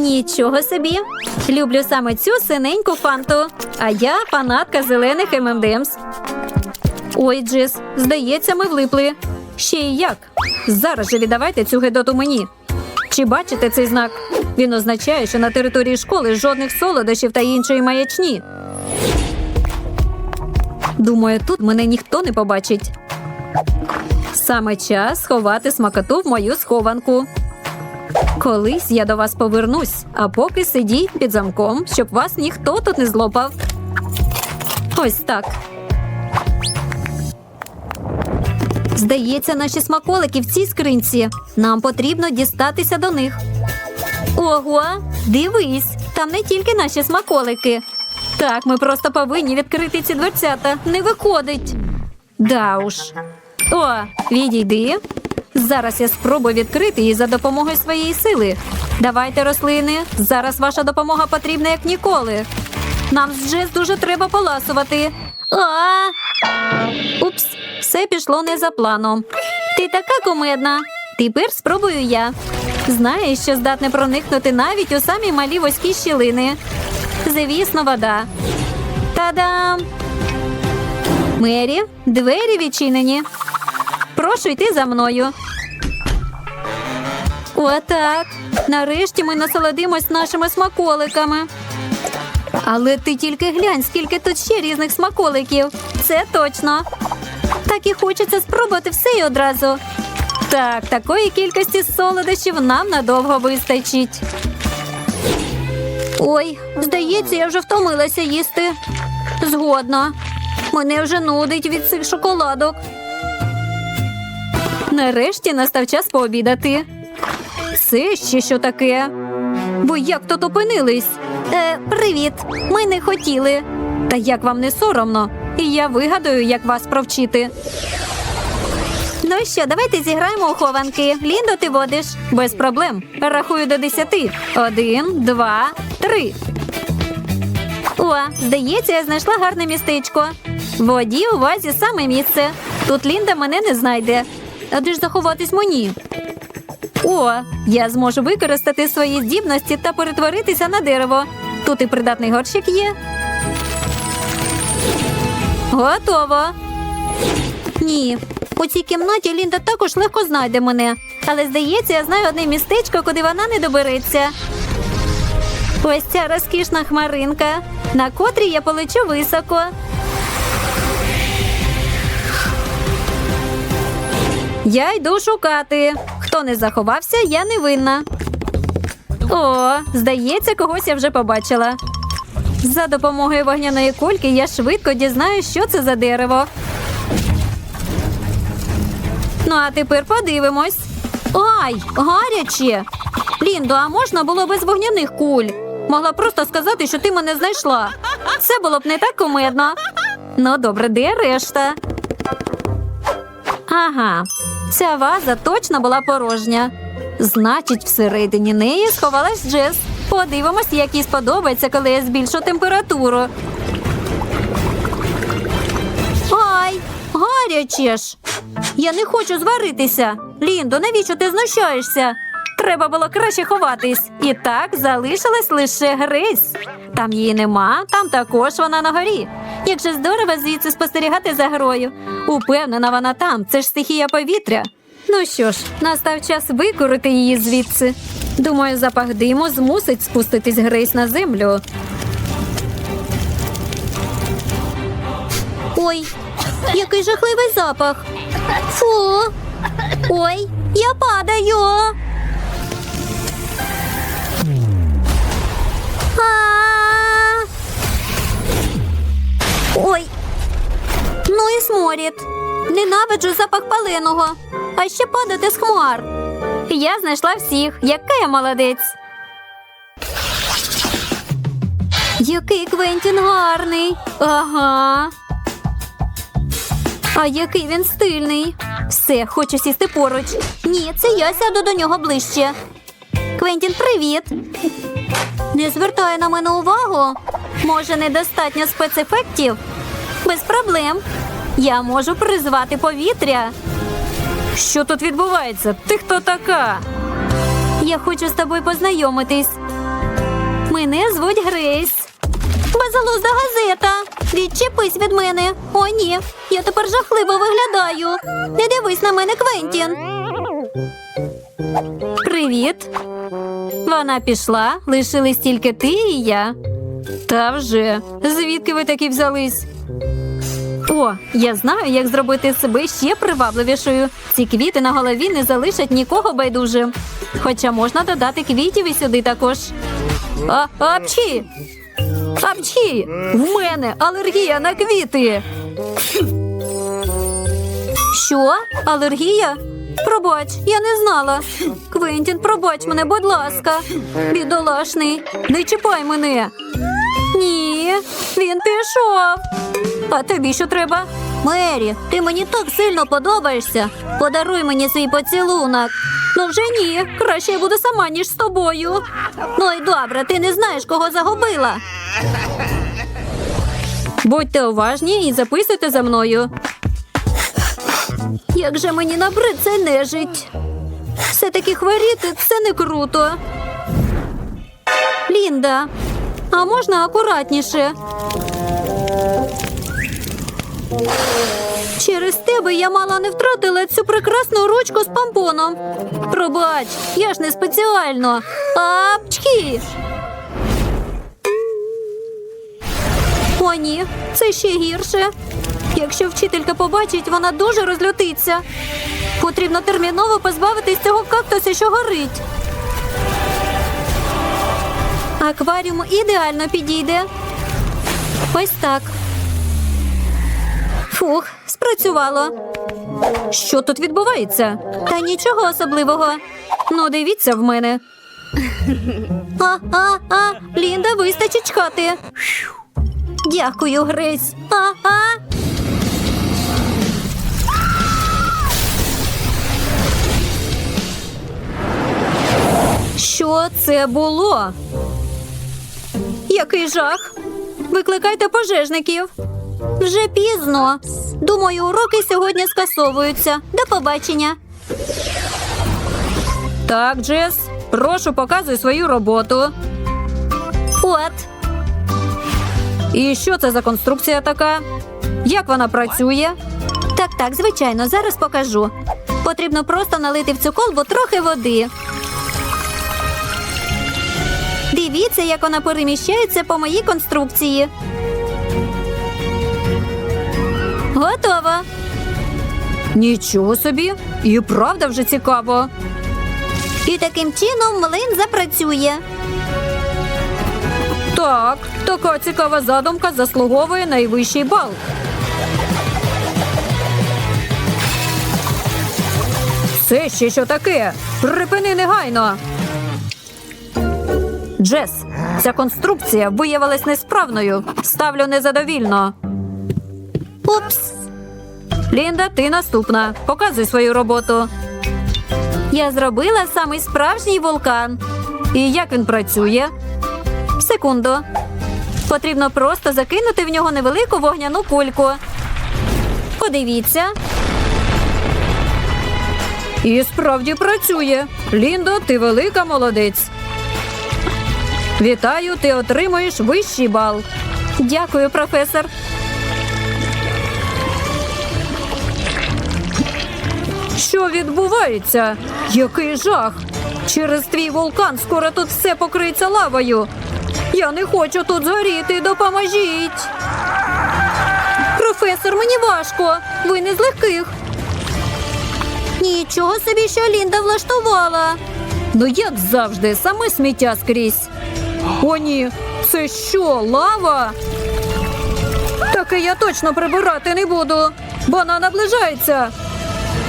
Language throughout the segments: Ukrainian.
Нічого собі. Люблю саме цю синеньку фанту. А я фанатка зелених ММДМС. Ой, Джес, здається, ми влипли. Ще й як. Зараз же віддавайте цю гидоту мені. Чи бачите цей знак? Він означає, що на території школи жодних солодощів та іншої маячні. Думаю, тут мене ніхто не побачить. Саме час сховати смакоту в мою схованку. Колись я до вас повернусь, а поки сидіть під замком, щоб вас ніхто тут не злопав. Ось так. Здається, наші смаколики в цій скринці. Нам потрібно дістатися до них. Ого, дивись, там не тільки наші смаколики. Так, ми просто повинні відкрити ці дверцята. Не виходить. Да уж. О, відійди. Зараз я спробую відкрити її за допомогою своєї сили. Давайте, рослини. Зараз ваша допомога потрібна як ніколи. Нам з Джес дуже треба поласувати. А! Упс, все пішло не за планом. Ти така кумедна. Тепер спробую я. Знаєш, що здатне проникнути навіть у самі малі вузькі щілини. Звісно, вода. Та-дам! Мері, двері відчинені. Прошу йти за мною. Отак. Нарешті ми насолодимось нашими смаколиками. Але ти тільки глянь, скільки тут ще різних смаколиків. Це точно. Так і хочеться спробувати все і одразу. Так, такої кількості солодощів нам надовго вистачить. Ой, здається, я вже втомилася їсти. Згодна. Мене вже нудить від цих шоколадок. Нарешті настав час пообідати. Це ще що таке? Ви як тут опинились? Е, привіт. Ми не хотіли. Та як вам не соромно? І я вигадаю, як вас провчити. Ну що, давайте зіграємо у хованки. Ліндо, ти водиш. Без проблем. Рахую до десяти. Один, два, три. О, здається, я знайшла гарне містечко. Воді у вазі саме місце. Тут Лінда мене не знайде. А де ж заховатись мені? О, я зможу використати свої здібності та перетворитися на дерево. Тут і придатний горщик є. Готово. Ні. У цій кімнаті Лінда також легко знайде мене. Але здається, я знаю одне містечко, куди вона не добереться. Ось ця розкішна хмаринка, на котрій я полечу високо. Я йду шукати. Хто не заховався, я не винна. О, здається, когось я вже побачила. За допомогою вогняної кульки я швидко дізнаюсь, що це за дерево. Ну, а тепер подивимось. Ай, гаряче. Ліндо, а можна було без вогняних куль? Могла просто сказати, що ти мене знайшла. Це було б не так кумедно. Ну, добре, де решта? Ага, ця ваза точно була порожня. Значить, всередині неї сховалась Джес. Подивимось, як їй сподобається, коли я збільшу температуру. Ай, гаряче ж. Я не хочу зваритися. Ліндо, навіщо ти знущаєшся? Треба було краще ховатись. І так залишилась лише Грейс. Там її нема, там також вона на горі. Як же здорово звідси спостерігати за грою. Упевнена, вона там. Це ж стихія повітря. Ну що ж, настав час викорити її звідси. Думаю, запах диму змусить спуститись Грейс на землю. Ой, який жахливий запах. Фу. Ой, я падаю. А! Ой. Ну і сморід. Ненавиджу запах паленого. А ще падати з хмар. Я знайшла всіх. Яка я молодець. Який Квентін гарний. Ага. А який він стильний. Все, хочу сісти поруч. Ні, це я сяду до нього ближче. Квентін, привіт. Не звертай на мене увагу. Може, недостатньо спецефектів? Без проблем. Я можу призвати повітря. Що тут відбувається? Ти хто така? Я хочу з тобою познайомитись. Мене звуть Грейс. Безглузда газета. Відчепись від мене. О, ні. Я тепер жахливо виглядаю. Не дивись на мене, Квентін. Привіт. Вона пішла, лишились тільки ти і я. Та вже. Звідки ви такі взялись? О, я знаю, як зробити себе ще привабливішою. Ці квіти на голові не залишать нікого байдужим. Хоча можна додати квітів і сюди також. А, апчі! Апчі! В мене алергія на квіти. Що? Алергія? Пробач, я не знала. Квентін, пробач мене, будь ласка. Бідолашний, не чіпай мене. Ні, він пішов. А тобі що треба? Мері, ти мені так сильно подобаєшся. Подаруй мені свій поцілунок. Ну вже ні. Краще я буду сама, ніж з тобою. Ну й добре, ти не знаєш, кого загубила. Будьте уважні і записуйте за мною. Як же мені набрид цей нежить. Все-таки хворіти це не круто. Лінда, а можна акуратніше? Через тебе я мало не втратила цю прекрасну ручку з помпоном. Пробач, я ж не спеціально. Апчхі! О, ні, це ще гірше. Якщо вчителька побачить, вона дуже розлютиться. Потрібно терміново позбавитись цього кактуса, що горить. Акваріум ідеально підійде. Ось так. Фух, спрацювало. Що тут відбувається? Та нічого особливого. Ну, дивіться в мене. А, а, а, Лінда, вистачить чхати. Дякую, Грейс. А, а. Що це було? Який жах? Викликайте пожежників. Вже пізно. Думаю, уроки сьогодні скасовуються. До побачення. Так, Джес, прошу показуй свою роботу. От. І що це за конструкція така? Як вона працює? Так, так, звичайно, зараз покажу. Потрібно просто налити в цю колбу трохи води. Дивіться, як вона переміщається по моїй конструкції. Готово. Нічого собі. І правда вже цікаво. І таким чином млин запрацює. Так, така цікава задумка заслуговує найвищий бал. Це ще що таке? Припини негайно. Джес, ця конструкція виявилась несправною. Ставлю незадовільно. Упс. Лінда, ти наступна. Показуй свою роботу. Я зробила самий справжній вулкан. І як він працює? Секунду. Потрібно просто закинути в нього невелику вогняну кульку. Подивіться. І справді працює. Ліндо, ти велика молодець. Вітаю, ти отримуєш вищий бал. Дякую, професор. Що відбувається? Який жах! Через твій вулкан скоро тут все покриється лавою. Я не хочу тут згоріти. Допоможіть. Професор, мені важко. Ви не з легких. Нічого собі, що Лінда влаштувала. Ну, як завжди, саме сміття скрізь. О, ні, це що, лава? Таке я точно прибирати не буду. бо Вона наближається.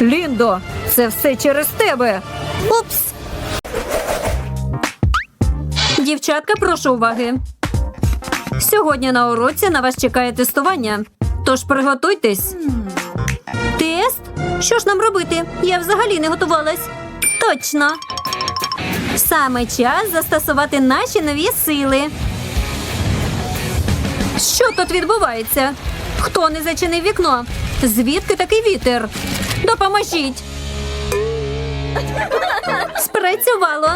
Ліндо, це все через тебе. Упс. Дівчатка, прошу уваги. Сьогодні на уроці на вас чекає тестування. Тож приготуйтесь. Тест? Що ж нам робити? Я взагалі не готувалась. Точно. Саме час застосувати наші нові сили. Що тут відбувається? Хто не зачинив вікно? Звідки такий вітер? Допоможіть. Спрацювало.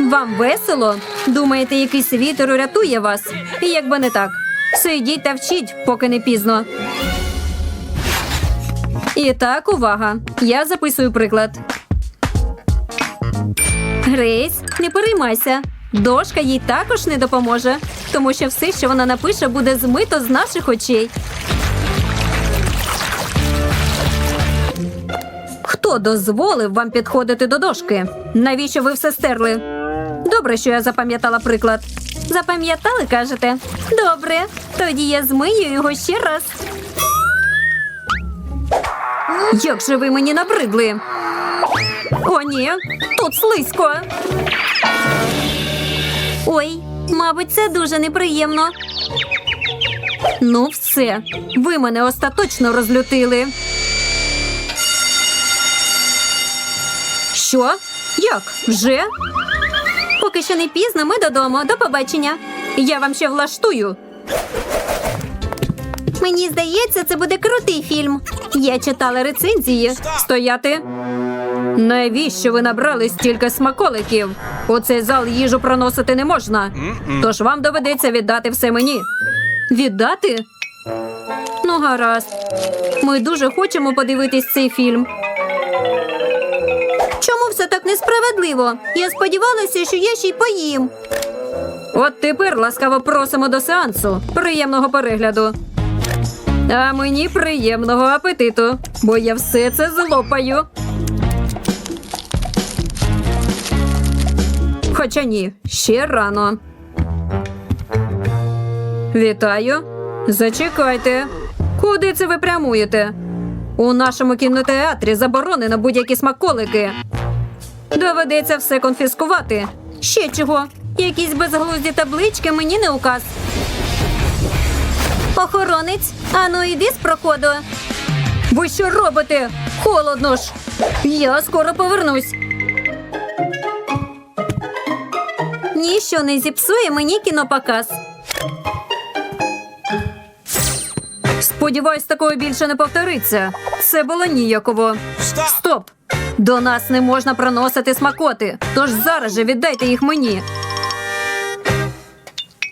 Вам весело? Думаєте, якийсь вітер урятує вас? І якби не так. Сидіть та вчіть, поки не пізно. І так, увага. Я записую приклад. Грейс, не переймайся. Дошка їй також не допоможе, тому що все, що вона напише, буде змито з наших очей. Хто дозволив вам підходити до дошки? Навіщо ви все стерли? Добре, що я запам'ятала приклад. Запам'ятали, кажете? Добре, тоді я змию його ще раз. Як же ви мені набридли? О, ні, тут слизько. Ой, мабуть, це дуже неприємно. Ну, все, ви мене остаточно розлютили. Що? Як? Вже? Поки що не пізно, ми додому. До побачення. Я вам ще влаштую. Мені здається, це буде крутий фільм. Я читала рецензії. Стояти. Навіщо ви набрали стільки смаколиків? У цей зал їжу проносити не можна. Тож вам доведеться віддати все мені. Віддати? Ну, гаразд. Ми дуже хочемо подивитись цей фільм. Чому все так несправедливо? Я сподівалася, що я ще й поїм. От тепер ласкаво просимо до сеансу. Приємного перегляду. А мені приємного апетиту, бо я все це злопаю. Хоча ні, ще рано. Вітаю. Зачекайте. Куди це ви прямуєте? У нашому кінотеатрі заборонено будь-які смаколики. Доведеться все конфіскувати. Ще чого? Якісь безглузді таблички мені не указ. Охоронець, ану йди з проходу. Ви що робите? Холодно ж. Я скоро повернусь. Ніщо не зіпсує мені кінопоказ. Сподіваюсь, такого більше не повториться. Це було ніяково. Стоп! До нас не можна проносити смакоти, тож зараз же віддайте їх мені.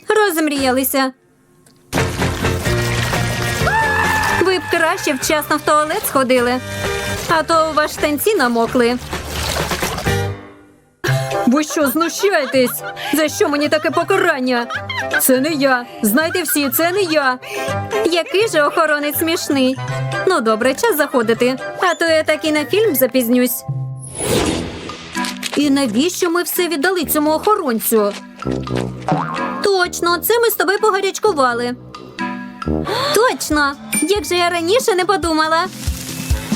Розмріялися. Ви б краще вчасно в туалет сходили, а то у вас штанці намокли. Ви що, знущаєтесь? За що мені таке покарання? Це не я. Знайте всі, це не я. Який же охоронець смішний. Ну, добре, час заходити. А то я так і на фільм запізнюсь. І навіщо ми все віддали цьому охоронцю? Точно, це ми з тобою погарячкували. Точно! Як же я раніше не подумала.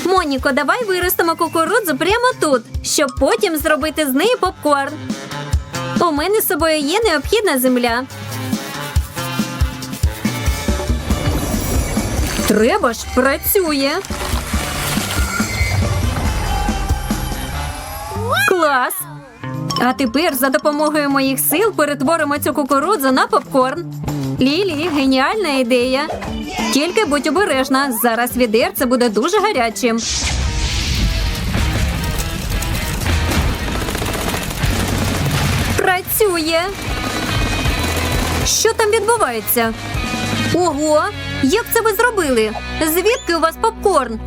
Моніко, давай виростемо кукурудзу прямо тут, щоб потім зробити з неї попкорн. У мене з собою є необхідна земля. Треба ж працює. Клас! А тепер за допомогою моїх сил перетворимо цю кукурудзу на попкорн. Лілі, геніальна ідея. Тільки будь обережна, зараз відерце буде дуже гарячим. Працює. Що там відбувається? Ого, як це ви зробили? Звідки у вас попкорн?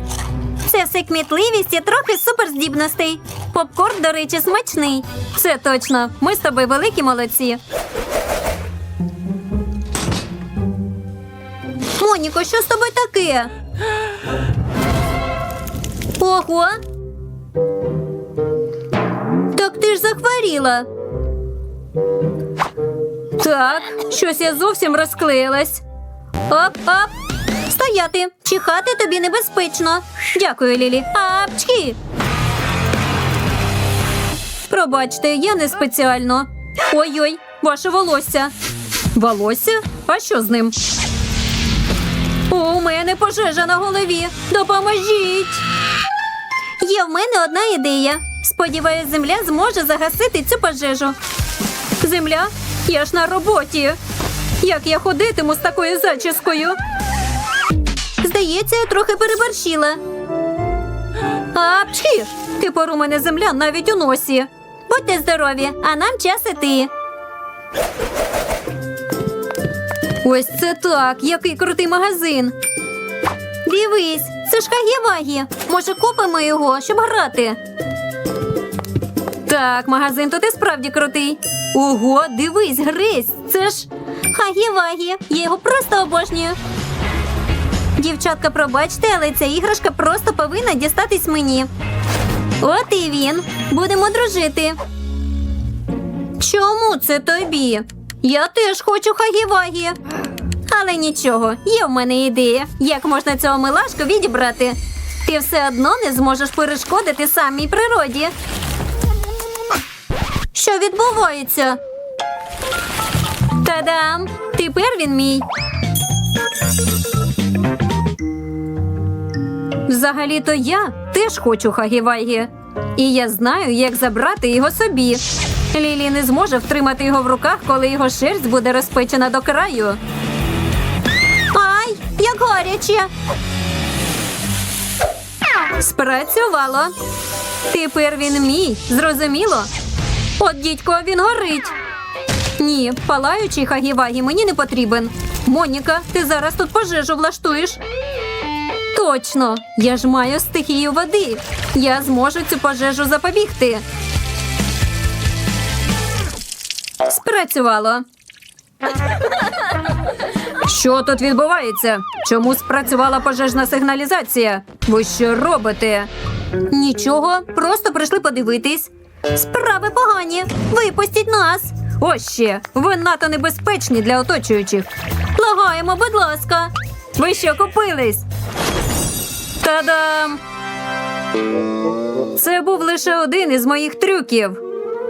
Це все кмітливість і трохи суперздібностей. Попкорн, до речі, смачний. Це точно. Ми з тобою великі молодці. Моніко, що з тобою таке? Ого. Так ти ж захворіла. Так, щось я зовсім розклеїлась. Оп-оп. Стояти. Чихати тобі небезпечно. Дякую, Лілі. Апчки. Пробачте, я не спеціально. Ой-ой, ваше волосся. Волосся? А що з ним? У мене пожежа на голові. Допоможіть. Є в мене одна ідея. Сподіваюсь, земля зможе загасити цю пожежу. Земля? Я ж на роботі. Як я ходитиму з такою зачіскою? Здається, я трохи переборщила. Апчхі! Тепер у мене земля навіть у носі. Будьте здорові, а нам час іти. Ось це так, який крутий магазин. Дивись, це ж Хагі-Вагі. Може, купимо його, щоб грати. Так, магазин тут і справді крутий. Ого, дивись, Грейс, це ж Хагі-Вагі. Я його просто обожнюю. Дівчатка, пробачте, але ця іграшка просто повинна дістатись мені. От і він. Будемо дружити. Чому це тобі? Я теж хочу Хагі-Вагі. Але нічого, є в мене ідея, як можна цього милашку відібрати. Ти все одно не зможеш перешкодити самій природі. Що відбувається? Та-дам! Тепер він мій. Взагалі-то я теж хочу Хагі-Вагі. І я знаю, як забрати його собі. Лілі не зможе втримати його в руках, коли його шерсть буде розпечена до краю. Ай, як гаряче. Спрацювало. Тепер він мій, зрозуміло? От дідько, він горить. Ні, палаючий Хагі-Вагі мені не потрібен. Моніка, ти зараз тут пожежу влаштуєш. Точно, я ж маю стихію води. Я зможу цю пожежу запобігти. Спрацювало. Що тут відбувається? Чому спрацювала пожежна сигналізація? Ви що робите? Нічого, просто прийшли подивитись. Справи погані. Випустіть нас. Ось ще, ви надто небезпечні для оточуючих. Лагаємо, будь ласка. Ви що купились? Та-дам! Це був лише один із моїх трюків.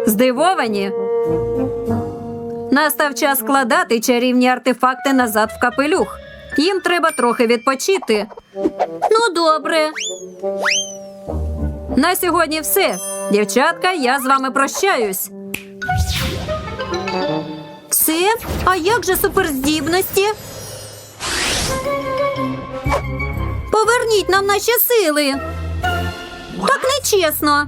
Здивовані? Настав час складати чарівні артефакти назад в капелюх. Їм треба трохи відпочити. Ну, добре. На сьогодні все. Дівчатка, я з вами прощаюсь. Все? А як же суперздібності? Поверніть нам наші сили. Так нечесно.